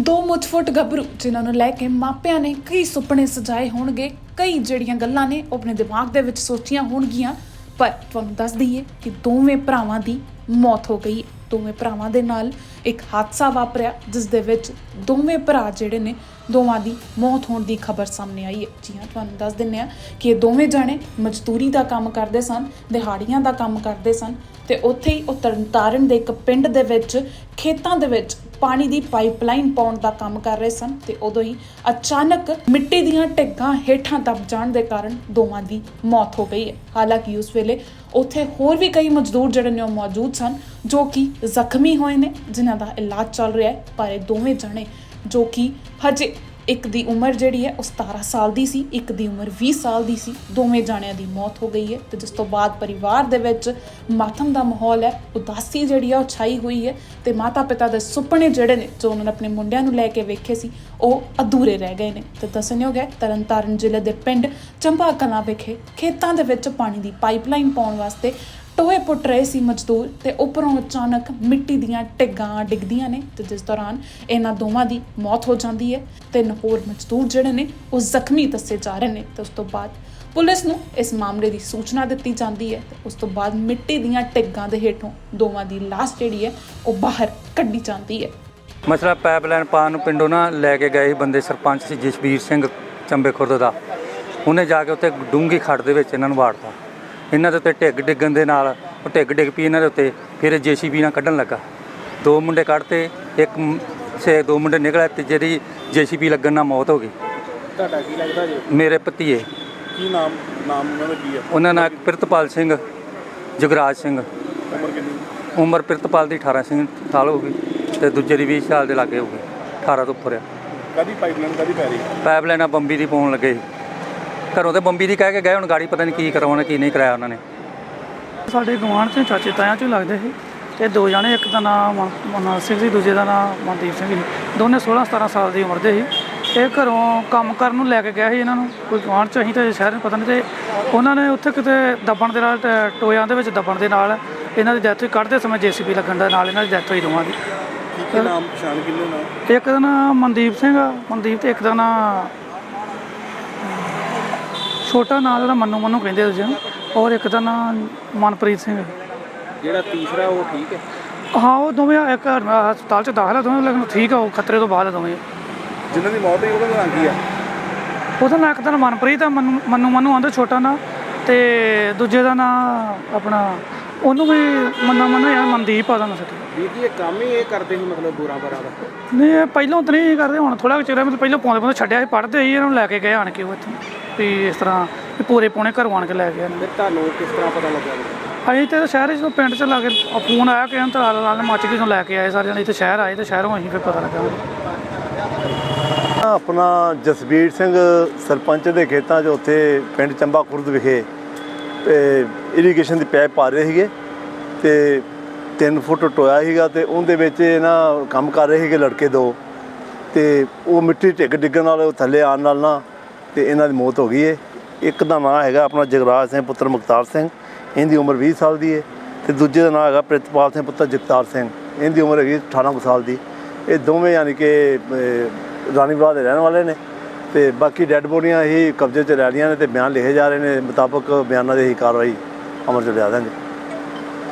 ਦੋ ਮੁੱਠਫੁੱਟ ਗੱਭਰੂ, ਜਿਨ੍ਹਾਂ ਨੂੰ ਲੈ ਕੇ ਮਾਪਿਆਂ ਨੇ ਕਈ ਸੁਪਨੇ ਸਜਾਏ ਹੋਣਗੇ, ਕਈ ਜਿਹੜੀਆਂ ਗੱਲਾਂ ਨੇ ਉਹ ਆਪਣੇ ਦਿਮਾਗ ਦੇ ਵਿੱਚ ਸੋਚੀਆਂ ਹੋਣਗੀਆਂ, ਪਰ ਤੁਹਾਨੂੰ ਦੱਸ ਦਈਏ ਕਿ ਦੋਵੇਂ ਭਰਾਵਾਂ ਦੀ ਮੌਤ ਹੋ ਗਈ ਹੈ। ਦੋਵੇਂ ਭਰਾਵਾਂ ਦੇ ਨਾਲ ਇੱਕ ਹਾਦਸਾ ਵਾਪਰਿਆ, ਜਿਸ ਦੇ ਵਿੱਚ ਦੋਵੇਂ ਭਰਾ ਜਿਹੜੇ ਨੇ, ਦੋਵਾਂ ਦੀ ਮੌਤ ਹੋਣ ਦੀ ਖਬਰ ਸਾਹਮਣੇ ਆਈ ਹੈ ਜੀ ਹਾਂ, ਤੁਹਾਨੂੰ ਦੱਸ ਦਿੰਨੇ ਆ ਕਿ ਇਹ ਦੋਵੇਂ ਜਾਣੇ ਮਜ਼ਦੂਰੀ ਦਾ ਕੰਮ ਕਰਦੇ ਸਨ, ਦਿਹਾੜੀਆਂ ਦਾ ਕੰਮ ਕਰਦੇ ਸਨ ਤੇ ਉੱਥੇ ਹੀ ਉਹ ਤਰਨਤਾਰਨ ਦੇ ਇੱਕ ਪਿੰਡ ਦੇ ਵਿੱਚ ਖੇਤਾਂ ਦੇ ਵਿੱਚ ਪਾਣੀ ਦੀ ਪਾਈਪਲਾਈਨ ਪਾਉਣ ਦਾ ਕੰਮ ਕਰ ਰਹੇ ਸਨ ਤੇ ਉਦੋਂ ਹੀ ਅਚਾਨਕ ਮਿੱਟੀ ਦੀਆਂ ਢਿੱਗਾਂ ਹੇਠਾਂ ਦਬ ਜਾਣ ਦੇ ਕਾਰਨ ਦੋਵਾਂ ਦੀ ਮੌਤ ਹੋ ਗਈ ਹੈ। ਹਾਲਾਂਕਿ ਉਸ ਵੇਲੇ ਉੱਥੇ ਹੋਰ ਵੀ ਕਈ ਮਜ਼ਦੂਰ ਜਿਹੜੇ ਨੇ ਉਹ ਮੌਜੂਦ ਸਨ, ਜੋ ਕਿ ਜ਼ਖਮੀ ਹੋਏ ਨੇ, ਜਿਨ੍ਹਾਂ ਦਾ ਇਲਾਜ ਚੱਲ ਰਿਹਾ ਹੈ, ਪਰ ਇਹ ਦੋਵੇਂ ਜਣੇ ਜੋ ਕਿ ਹਜੇ ਇੱਕ ਦੀ ਉਮਰ ਜਿਹੜੀ ਹੈ ਉਹ 17 ਸਾਲ ਦੀ ਸੀ, ਇੱਕ ਦੀ ਉਮਰ 20 ਸਾਲ ਦੀ ਸੀ। ਦੋਵੇਂ ਜਾਣਿਆਂ ਦੀ ਮੌਤ ਹੋ ਗਈ ਹੈ ਤੇ ਜਿਸ ਤੋਂ ਬਾਅਦ ਪਰਿਵਾਰ ਦੇ ਵਿੱਚ ਮਾਤਮ ਦਾ ਮਾਹੌਲ ਹੈ, ਉਦਾਸੀ ਜਿਹੜੀ ਆ ਉਹ ਛਾਈ ਹੋਈ ਹੈ ਤੇ ਮਾਤਾ ਪਿਤਾ ਦੇ ਸੁਪਨੇ ਜਿਹੜੇ ਨੇ ਜੋ ਉਹਨਾਂ ਨੇ ਆਪਣੇ ਮੁੰਡਿਆਂ ਨੂੰ ਲੈ ਕੇ ਵੇਖੇ ਸੀ, ਉਹ ਅਧੂਰੇ ਰਹਿ ਗਏ ਨੇ। ਤੇ ਦੱਸਣਯੋਗ ਹੈ, ਤਰਨਤਾਰਨ ਜ਼ਿਲ੍ਹੇ ਦੇ ਪਿੰਡ ਚੰਬਾ ਕਲਾਂ ਵਿਖੇ ਖੇਤਾਂ ਦੇ ਵਿੱਚ ਪਾਣੀ ਦੀ ਪਾਈਪਲਾਈਨ ਪਾਉਣ ਵਾਸਤੇ ਟੋਏ ਪੁੱਟ ਰਹੇ ਸੀ ਮਜ਼ਦੂਰ ਤੇ ਉੱਪਰੋਂ ਅਚਾਨਕ ਮਿੱਟੀ ਦੀਆਂ ਟਿੱਗਾਂ ਡਿੱਗਦੀਆਂ ਨੇ ਤੇ ਜਿਸ ਦੌਰਾਨ ਇਹਨਾਂ ਦੋਵਾਂ ਦੀ ਮੌਤ ਹੋ ਜਾਂਦੀ ਹੈ ਤਿੰਨ ਹੋਰ ਮਜ਼ਦੂਰ ਜਿਹੜੇ ਨੇ ਉਹ ਜ਼ਖਮੀ ਦੱਸੇ ਜਾ ਰਹੇ ਨੇ ਤੇ ਉਸ ਤੋਂ ਬਾਅਦ ਪੁਲਿਸ ਨੂੰ ਇਸ ਮਾਮਲੇ ਦੀ ਸੂਚਨਾ ਦਿੱਤੀ ਜਾਂਦੀ ਹੈ ਤੇ ਉਸ ਤੋਂ ਬਾਅਦ ਮਿੱਟੀ ਦੀਆਂ ਟਿੱਗਾਂ ਦੇ ਹੇਠੋਂ ਦੋਵਾਂ ਦੀ ਲਾਸ਼ ਜਿਹੜੀ ਹੈ ਉਹ ਬਾਹਰ ਕੱਢੀ ਜਾਂਦੀ ਹੈ। ਮਸਲਾ ਪਾਈਪਲਾਈਨ ਪਾਉਣ ਨੂੰ ਪਿੰਡੋਂ ਨਾ ਲੈ ਕੇ ਗਏ ਸੀ ਬੰਦੇ ਸਰਪੰਚ ਸੀ ਜਸਵੀਰ ਸਿੰਘ ਚੰਬੇ ਖੁਰਦ ਦਾ। ਉਹਨੇ ਜਾ ਕੇ ਉੱਥੇ ਡੂੰਗੀ ਖੱਡ ਦੇ ਵਿੱਚ ਇਹਨਾਂ ਨੂੰ ਵਾੜਤਾ। ਇਹਨਾਂ ਦੇ ਉੱਤੇ ਢਿੱਗ ਡਿੱਗਣ ਦੇ ਨਾਲ ਉਹ ਢਿੱਗ ਡਿੱਗ ਪਈ ਇਹਨਾਂ ਦੇ ਉੱਤੇ ਫਿਰ ਜੀਸੀਬੀ ਨਾਲ ਕੱਢਣ ਲੱਗਾ। ਦੋ ਮੁੰਡੇ ਕੱਢਤੇ ਇੱਕ ਸੇ ਦੋ ਮੁੰਡੇ ਨਿਕਲੇ ਤੇ ਜਿਹੜੀ ਜੀਸੀਬੀ ਲੱਗਣ ਨਾਲ ਮੌਤ ਹੋ ਗਈ। ਤੁਹਾਡਾ ਕੀ ਲੱਗਦਾ ਜੀ? ਮੇਰੇ ਭਤੀਏ। ਕੀ ਨਾਮ ਨਾਮ ਉਹਨਾਂ ਦਾ ਕੀ ਹੈ ਉਹਨਾਂ ਨਾਲ ਇੱਕ ਪ੍ਰਿਤਪਾਲ ਸਿੰਘ ਜਗਰਾਜ ਸਿੰਘ। ਉਮਰ ਕਿੰਨੀ? ਉਮਰ ਪ੍ਰਿਤਪਾਲ ਦੀ 18 ਸਿੰਘ ਸਾਲ ਹੋ ਗਈ ਤੇ ਦੂਜੇ ਦੀ 20 ਸਾਲ ਦੇ ਲਾਗੇ ਹੋ ਗਈ 18 ਤੋਂ ਉੱਪਰ ਆ। ਕਦੀ ਪਾਈਪਲਾਈਨ ਕਦੀ ਪੈ ਰਹੀ? ਪਾਈਪਲਾਈਨਾਂ ਬੰਬੀ ਦੀ ਪਾਉਣ ਲੱਗੇ। ਘਰੋਂ ਤੇ ਬੰਬੀ ਦੀ ਕਹਿ ਕੇ ਗਏ ਹੁਣ ਗਾੜੀ ਪਤਾ ਨਹੀਂ ਕੀ ਕਰਾਉਣਾ ਕੀ ਨਹੀਂ ਕਰਾਇਆ ਉਹਨਾਂ ਨੇ। ਸਾਡੇ ਗੁਆਂਢ ਚ ਚਾਚੇ ਤਾਇਆਂ ਚ ਹੀ ਲੱਗਦੇ ਸੀ। ਤੇ ਦੋ ਜਣੇ ਇੱਕ ਦਾ ਨਾਮ ਮਨਲ ਸਿੰਘ ਸੀ ਦੂਜੇ ਦਾ ਨਾਮ ਮਨਦੀਪ ਸਿੰਘ ਸੀ। ਦੋਨੇ 16 17 ਸਾਲ ਦੀ ਉਮਰ ਦੇ ਸੀ। ਇਹ ਘਰੋਂ ਕੰਮ ਕਰਨ ਨੂੰ ਲੈ ਕੇ ਗਿਆ ਸੀ ਇਹਨਾਂ ਨੂੰ। ਕੋਈ ਗੁਆਂਢ ਚ ਅਸੀਂ ਤੇ ਸ਼ਹਿਰ ਨੂੰ ਪਤਾ ਨਹੀਂ ਤੇ ਉਹਨਾਂ ਨੇ ਉੱਥੇ ਕਿਤੇ ਦਬਣ ਦੇ ਨਾਲ ਟੋਇਆਂ ਦੇ ਵਿੱਚ ਦਬਣ ਦੇ ਨਾਲ ਇਹਨਾਂ ਦੀ ਡੈਥ ਹੋਈ। ਕੱਢਦੇ ਸਮੇਂ ਜੀਸੀਬੀ ਲੱਗਣ ਦੇ ਨਾਲ ਇਹਨਾਂ ਦੀ ਡੈਥ ਹੋਈ ਦੋਵਾਂ ਦੀ। ਨਾਮ ਪਛਾਣ ਕਿੰਨੇ ਨਾਮ ਇੱਕ ਦਾ ਨਾਮ ਮਨਦੀਪ ਸਿੰਘ ਆ। ਮਨਦੀਪ ਤੇ ਇੱਕ ਦਾ ਨਾਮ ਛੋਟਾ ਨਾਂ ਜਿਹੜਾ ਮੰਨੂ ਮੰਨੂ ਕਹਿੰਦੇ ਦੂਜੇ ਨੂੰ ਔਰ ਇੱਕ ਦਾ ਨਾਮ ਮਨਪ੍ਰੀਤ ਸਿੰਘ ਜਿਹੜਾ ਤੀਸਰਾ ਉਹ ਠੀਕ ਹੈ? ਹਾਂ ਉਹ ਦੋਵੇਂ ਇੱਕ ਹਸਪਤਾਲ ਚ ਦਾਖਲ ਆ ਦੋਵੇਂ ਲੇਕਿਨ ਠੀਕ ਆ ਉਹ ਖਤਰੇ ਤੋਂ ਬਾਅਦ ਆ ਦੋਵੇਂ। ਜਿਨ੍ਹਾਂ ਦੀ ਮੌਤ ਹੋਈ ਉਹਦਾ ਨਾਮ ਕੀ ਆ? ਉਹਦਾ ਨਾਂ ਇੱਕ ਤਾਂ ਮਨਪ੍ਰੀਤ ਆ ਮੰਨੂ ਮੰਨੂ ਮੰਨੂ ਆਂਦੇ ਛੋਟਾ ਨਾਂ ਤੇ ਦੂਜੇ ਦਾ ਨਾਂ ਆਪਣਾ ਉਹਨੂੰ ਵੀ ਮੰਨਾ ਮੰਨਾ ਯਾਰ ਮਨਦੀਪ ਆ ਦਾ ਨਾਂ ਸੱਚ ਵੀਰ ਜੀ ਇਹ ਕੰਮ ਹੀ ਇਹ ਕਰਦੇ ਸੀ ਮਤਲਬ ਬੁਰਾ ਬਰਾ ਦਾ? ਨਹੀਂ ਇਹ ਪਹਿਲਾਂ ਤਾਂ ਨਹੀਂ ਕਰਦੇ ਹੁਣ ਥੋੜਾ ਚਿਰ ਮਤਲਬ ਪਹਿਲਾਂ ਪਾਉਂਦੇ ਪਾਉਂਦੇ ਛੱਡਿਆ ਸੀ ਪੜ੍ਹਦੇ ਸੀ ਇਹਨਾਂ ਨੂੰ ਲੈ ਕੇ ਗਏ ਆਣ ਕੇ ਉਹ ਇੱਥੋਂ। ਵੀ ਇਸ ਤਰ੍ਹਾਂ ਵੀ ਪੂਰੇ ਪੌਣੇ ਘਰੋਂ ਆਣ ਕੇ ਲੈ ਗਏ ਤੇ ਤੁਹਾਨੂੰ ਕਿਸ ਤਰ੍ਹਾਂ ਪਤਾ ਲੱਗਾ ਜੀ? ਅਸੀਂ ਤੇ ਸ਼ਹਿਰ ਜਦੋਂ ਪਿੰਡ ਚ ਲਾ ਕੇ ਫੋਨ ਆਇਆ ਕਿ ਤਾਂ ਨਾਲ ਨਾਲ ਮੱਚ ਕੇ ਲੈ ਕੇ ਆਏ ਸਾਰੇ ਜਣੇ ਇੱਥੇ ਸ਼ਹਿਰ ਆਏ ਤੇ ਸ਼ਹਿਰੋਂ ਅਸੀਂ ਫਿਰ ਪਤਾ ਲੱਗਾ ਆਪਣਾ ਜਸਬੀਰ ਸਿੰਘ ਸਰਪੰਚ ਦੇ ਖੇਤਾਂ 'ਚ ਉੱਥੇ ਪਿੰਡ ਚੰਬਾ ਖੁਰਦ ਵਿਖੇ ਤੇ ਇਰੀਗੇਸ਼ਨ ਦੀ ਪਾਈਪ ਪਾ ਰਹੇ ਸੀਗੇ ਤੇ 3 ਫੁੱਟ ਟੋਇਆ ਸੀਗਾ ਤੇ ਉਹਦੇ ਵਿੱਚ ਇਹ ਨਾ ਕੰਮ ਕਰ ਰਹੇ ਸੀਗੇ ਲੜਕੇ ਦੋ ਤੇ ਉਹ ਮਿੱਟੀ ਢਿੱਗ ਡਿੱਗਣ ਨਾਲ ਉਹ ਥੱਲੇ ਆਉਣ ਨਾਲ ਨਾ ਤੇ ਇਹਨਾਂ ਦੀ ਮੌਤ ਹੋ ਗਈ ਹੈ ਇੱਕ ਦਾ ਨਾਂ ਹੈਗਾ ਆਪਣਾ ਜਗਰਾਜ ਸਿੰਘ ਪੁੱਤਰ ਮੁਖਤਾਰ ਸਿੰਘ। ਇਹਦੀ ਉਮਰ 20 ਸਾਲ ਦੀ ਹੈ ਤੇ ਦੂਜੇ ਦਾ ਨਾਂ ਹੈਗਾ ਪ੍ਰਿਤਪਾਲ ਸਿੰਘ ਪੁੱਤਰ ਜਗਤਾਰ ਸਿੰਘ। ਇਹਦੀ ਉਮਰ ਹੈਗੀ 18 ਕੁ ਸਾਲ ਦੀ। ਇਹ ਦੋਵੇਂ ਯਾਨੀ ਕਿ ਅਹ, ਦੇ ਰਹਿਣ ਵਾਲੇ ਨੇ ਤੇ ਬਾਕੀ ਡੈੱਡ ਬੋਡੀਆਂ ਹੀ ਕਬਜ਼ੇ 'ਚ ਲੈ ਲਈਆਂ ਨੇ ਤੇ ਬਿਆਨ ਲਿਖੇ ਜਾ ਰਹੇ ਨੇ ਮੁਤਾਬਕ ਬਿਆਨਾਂ ਦੇ ਹੀ ਕਾਰਵਾਈ ਅਮਲ 'ਚ ਲਿਆ ਦਾਂਗੇ